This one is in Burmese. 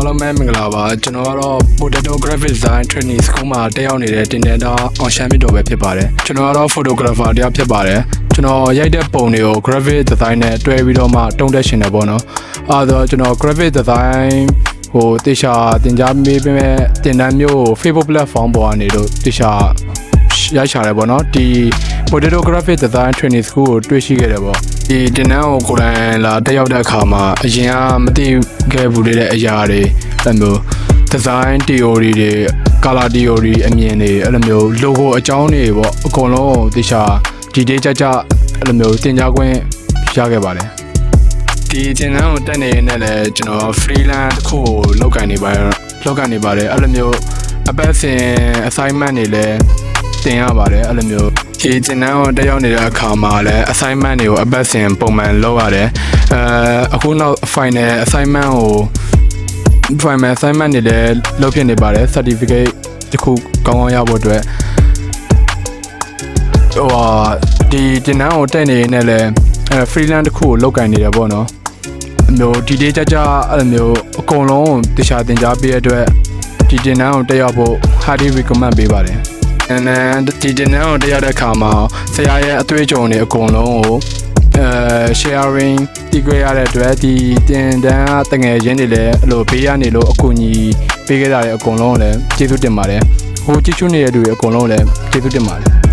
အားလုံးပဲမင်္ဂလာပါကျွန်တော်ကတော့ Potato Graphic Design Training School မှာတက်ရောက်နေတဲ့တင်တဲ့တာအောင်ရှမ်းမြတ်တော်ပဲဖြစ်ပါတယ်ကျွန်တော်ကတော့ photographer တယောက်ဖြစ်ပါတယ်ကျွန်တော်ရိုက်တဲ့ပုံတွေကို graphic design နဲ့တွဲပြီးတော့မှတုံးတက်ရှင်တယ်ပေါ့နော်အဲဒါဆိုကျွန်တော် graphic design ဟိုတေချာတင် जा မေးပေးမဲ့တင်တန်းမျိုးကို Facebook platform ပေါ်ကနေလို့တေချာ ရိုက်ချတယ်ပေါ့နော်ဒီ Potato Graphic Design Training School ကိုတွေ့ရှိခဲ့တယ်ပေါ့ဒီတင်တန်းကိုကိုယ်တိုင်လာတက်ရောက်တဲ့အခါမှာအရင်ကမသိခဲ့ဘူးတဲ့အရာတွေအဲ့လိုမျိုး design theory တွေ color theory အမြင်တွေအဲ့လိုမျိုး logo အကြောင်းတွေပေါ့အကုန်လုံးကိုတေချာ detail ကြကြအဲ့လိုမျိုးတင် जा ခွင့်ရခဲ့ပါတယ်ဒီသင်တန်းကိုတက်နေရင်းနဲ့လည်းကျွန်တော် freelance တစ်ခုကိုလုပ်ကိုင်နေပါလုပ်ကိုင်နေပါတယ်အဲ့လိုမျိုးအပတ်စဉ် assignment တွေလည်း တင်ရပါတယ်အဲ့လိုမျိုးဒီသင်တန်းကိုတက်ရောက်နေတဲ့အခါမှာလည်း assignment တွေကိုအပတ်စဉ်ပုံမှန်လုပ်ရတယ်အဲအခုနောက် final assignment ကို final assignment တွေလည်းလုပ်ဖြစ်နေပါတယ် certificate တစ်ခုကောင်းကောင်းရဖို့အတွက်ဟိုဟာဒီတင်တန်းကိုတက်နေရင်းနဲ့လည်းအဲ freelance တစ်ခုကိုလုပ်ကိုင်နေတယ်ပေါ့နော်အမျိုးဒီဒေးကြကြအဲ့လိုမျိုးအကုန်လုံးကိုတခြားတင် जा ပေးရတဲ့အတွက်ဒီတင်နန်းကိုတက်ရောက်ဖို့ highly recommend ပေးပါတယ်။ and then ဒီတင်နန်းကိုတက်ရောက်တဲ့အခါမှာဆရာရဲ့အတွေ့အကြုံတွေအကုန်လုံးကိုအဲ sharing တီးခွဲရတဲ့အတွက်ဒီတင်တန်းကတငယ်ချင်းတွေလည်းအဲ့လိုဘေးကနေလို့အကူအညီပေးခဲ့တာတွေအကုန်လုံးကိုလည်းကျေးဇူးတင်ပါတယ်။ဟိုကြည့်ချွနေတဲ့လူတွေအကုန်လုံးကိုလည်းကျေးဇူးတင်ပါတယ်။